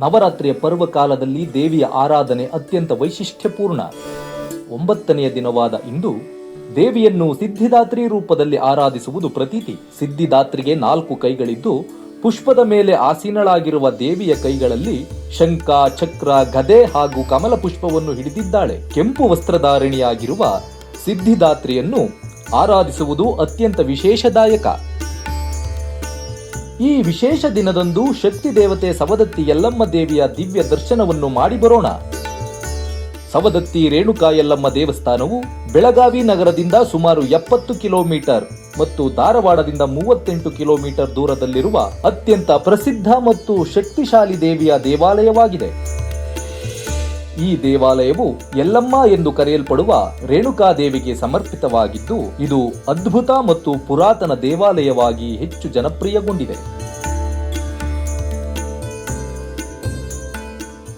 ನವರಾತ್ರಿಯ ಪರ್ವಕಾಲದಲ್ಲಿ ದೇವಿಯ ಆರಾಧನೆ ಅತ್ಯಂತ ವೈಶಿಷ್ಟ್ಯಪೂರ್ಣ. ಒಂಬತ್ತನೆಯ ದಿನವಾದ ಇಂದು ದೇವಿಯನ್ನು ಸಿದ್ಧಿದಾತ್ರಿ ರೂಪದಲ್ಲಿ ಆರಾಧಿಸುವುದು ಪ್ರತೀತಿ. ಸಿದ್ಧಿದಾತ್ರಿಗೆ ನಾಲ್ಕು ಕೈಗಳಿದ್ದು, ಪುಷ್ಪದ ಮೇಲೆ ಆಸೀನಳಾಗಿರುವ ದೇವಿಯ ಕೈಗಳಲ್ಲಿ ಶಂಖ, ಚಕ್ರ, ಗದೆ ಹಾಗೂ ಕಮಲ ಪುಷ್ಪವನ್ನು ಹಿಡಿದಿದ್ದಾಳೆ. ಕೆಂಪು ವಸ್ತ್ರಧಾರಿಣಿಯಾಗಿರುವ ಸಿದ್ಧಿದಾತ್ರಿಯನ್ನು ಆರಾಧಿಸುವುದು ಅತ್ಯಂತ ವಿಶೇಷದಾಯಕ. ಈ ವಿಶೇಷ ದಿನದಂದು ಶಕ್ತಿ ದೇವತೆ ಸವದತ್ತಿ ಯಲ್ಲಮ್ಮ ದೇವಿಯ ದಿವ್ಯ ದರ್ಶನವನ್ನು ಮಾಡಿ ಬರೋಣ. ಸವದತ್ತಿ ರೇಣುಕಾ ಯಲ್ಲಮ್ಮ ದೇವಸ್ಥಾನವು ಬೆಳಗಾವಿ ನಗರದಿಂದ ಸುಮಾರು ಎಪ್ಪತ್ತು ಕಿಲೋಮೀಟರ್ ಮತ್ತು ಧಾರವಾಡದಿಂದ ಮೂವತ್ತೆಂಟು ಕಿಲೋಮೀಟರ್ ದೂರದಲ್ಲಿರುವ ಅತ್ಯಂತ ಪ್ರಸಿದ್ಧ ಮತ್ತು ಶಕ್ತಿಶಾಲಿ ದೇವಿಯ ದೇವಾಲಯವಾಗಿದೆ. ಈ ದೇವಾಲಯವು ಯಲ್ಲಮ್ಮ ಎಂದು ಕರೆಯಲ್ಪಡುವ ರೇಣುಕಾ ದೇವಿಗೆ ಸಮರ್ಪಿತವಾಗಿದ್ದು, ಇದು ಅದ್ಭುತ ಮತ್ತು ಪುರಾತನ ದೇವಾಲಯವಾಗಿ ಹೆಚ್ಚು ಜನಪ್ರಿಯಗೊಂಡಿದೆ.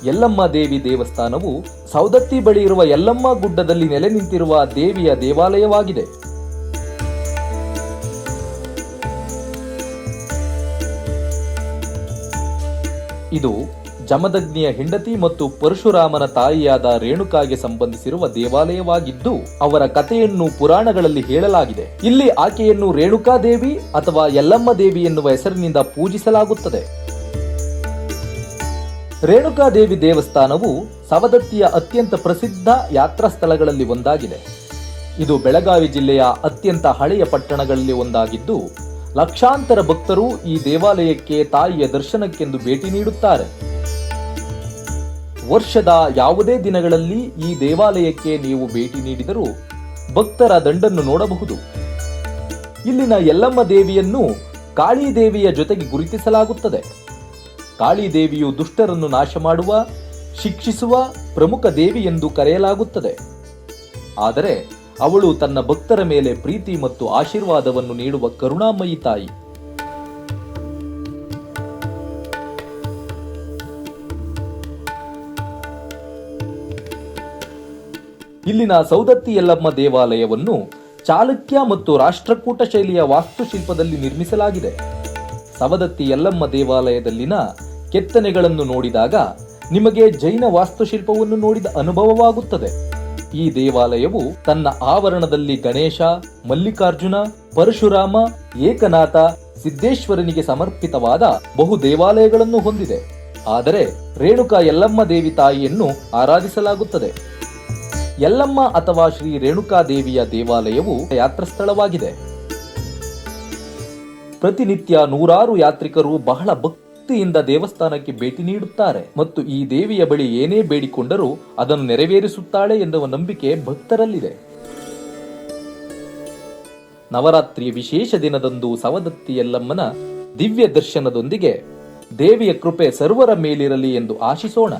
ಯಲ್ಲಮ್ಮ ದೇವಿ ದೇವಸ್ಥಾನವು ಸೌದತ್ತಿ ಬಳಿ ಇರುವ ಯಲ್ಲಮ್ಮ ಗುಡ್ಡದಲ್ಲಿ ನೆಲೆ ನಿಂತಿರುವ ದೇವಿಯ ದೇವಾಲಯವಾಗಿದೆ. ಇದು ಜಮದಗ್ನಿಯ ಹೆಂಡತಿ ಮತ್ತು ಪರಶುರಾಮನ ತಾಯಿಯಾದ ರೇಣುಕಾಗೆ ಸಂಬಂಧಿಸಿರುವ ದೇವಾಲಯವಾಗಿದ್ದು, ಅವರ ಕಥೆಯನ್ನು ಪುರಾಣಗಳಲ್ಲಿ ಹೇಳಲಾಗಿದೆ. ಇಲ್ಲಿ ಆಕೆಯನ್ನು ರೇಣುಕಾ ದೇವಿ ಅಥವಾ ಯಲ್ಲಮ್ಮ ದೇವಿ ಎನ್ನುವ ಹೆಸರಿನಿಂದ ಪೂಜಿಸಲಾಗುತ್ತದೆ. ರೇಣುಕಾ ದೇವಿ ದೇವಸ್ಥಾನವು ಸವದತ್ತಿಯ ಅತ್ಯಂತ ಪ್ರಸಿದ್ಧ ಯಾತ್ರಾ ಸ್ಥಳಗಳಲ್ಲಿ ಒಂದಾಗಿದೆ. ಇದು ಬೆಳಗಾವಿ ಜಿಲ್ಲೆಯ ಅತ್ಯಂತ ಹಳೆಯ ಪಟ್ಟಣಗಳಲ್ಲಿ ಒಂದಾಗಿದ್ದು, ಲಕ್ಷಾಂತರ ಭಕ್ತರು ಈ ದೇವಾಲಯಕ್ಕೆ ತಾಯಿಯ ದರ್ಶನಕ್ಕೆಂದು ಭೇಟಿ ನೀಡುತ್ತಾರೆ. ವರ್ಷದ ಯಾವುದೇ ದಿನಗಳಲ್ಲಿ ಈ ದೇವಾಲಯಕ್ಕೆ ನೀವು ಭೇಟಿ ನೀಡಿದರೂ ಭಕ್ತರ ದಂಡನ್ನು ನೋಡಬಹುದು. ಇಲ್ಲಿನ ಯಲ್ಲಮ್ಮ ದೇವಿಯನ್ನು ಕಾಳಿ ದೇವಿಯ ಜೊತೆಗೆ ಗುರುತಿಸಲಾಗುತ್ತದೆ. ಕಾಳಿ ದೇವಿಯು ದುಷ್ಟರನ್ನು ನಾಶ ಮಾಡುವ ಶಿಕ್ಷಿಸುವ ಪ್ರಮುಖ ದೇವಿ ಎಂದು ಕರೆಯಲಾಗುತ್ತದೆ. ಆದರೆ ಅವಳು ತನ್ನ ಭಕ್ತರ ಮೇಲೆ ಪ್ರೀತಿ ಮತ್ತು ಆಶೀರ್ವಾದವನ್ನು ನೀಡುವ ಕರುಣಾಮಯಿ ತಾಯಿ. ಇಲ್ಲಿನ ಸೌದತ್ತಿ ಯಲ್ಲಮ್ಮ ದೇವಾಲಯವನ್ನು ಚಾಲುಕ್ಯ ಮತ್ತು ರಾಷ್ಟ್ರಕೂಟ ಶೈಲಿಯ ವಾಸ್ತುಶಿಲ್ಪದಲ್ಲಿ ನಿರ್ಮಿಸಲಾಗಿದೆ. ಸವದತ್ತಿ ಯಲ್ಲಮ್ಮ ದೇವಾಲಯದಲ್ಲಿನ ಕೆತ್ತನೆಗಳನ್ನು ನೋಡಿದಾಗ ನಿಮಗೆ ಜೈನ ವಾಸ್ತುಶಿಲ್ಪವನ್ನು ನೋಡಿದ ಅನುಭವವಾಗುತ್ತದೆ. ಈ ದೇವಾಲಯವು ತನ್ನ ಆವರಣದಲ್ಲಿ ಗಣೇಶ, ಮಲ್ಲಿಕಾರ್ಜುನ, ಪರಶುರಾಮ, ಏಕನಾಥ, ಸಿದ್ದೇಶ್ವರನಿಗೆ ಸಮರ್ಪಿತವಾದ ಬಹು ದೇವಾಲಯಗಳನ್ನು ಹೊಂದಿದೆ. ಆದರೆ ರೇಣುಕಾ ಯಲ್ಲಮ್ಮ ದೇವಿ ತಾಯಿಯನ್ನು ಆರಾಧಿಸಲಾಗುತ್ತದೆ. ಯಲ್ಲಮ್ಮ ಅಥವಾ ಶ್ರೀ ರೇಣುಕಾ ದೇವಿಯ ದೇವಾಲಯವು ಯಾತ್ರಾ ಸ್ಥಳವಾಗಿದೆ ಪ್ರತಿನಿತ್ಯ ನೂರಾರು ಯಾತ್ರಿಕರು ಬಹಳ ಭಕ್ತಿಯಿಂದ ದೇವಸ್ಥಾನಕ್ಕೆ ಭೇಟಿ ನೀಡುತ್ತಾರೆ. ಮತ್ತು ಈ ದೇವಿಯ ಬಳಿ ಏನೇ ಬೇಡಿಕೊಂಡರೂ ಅದನ್ನು ನೆರವೇರಿಸುತ್ತಾಳೆ ಎನ್ನುವ ನಂಬಿಕೆ ಭಕ್ತರಲ್ಲಿದೆ. ನವರಾತ್ರಿಯ ವಿಶೇಷ ದಿನದಂದು ಸವದತ್ತಿ ಯಲ್ಲಮ್ಮನ ದಿವ್ಯ ದರ್ಶನದೊಂದಿಗೆ ದೇವಿಯ ಕೃಪೆ ಸರ್ವರ ಮೇಲಿರಲಿ ಎಂದು ಆಶಿಸೋಣ.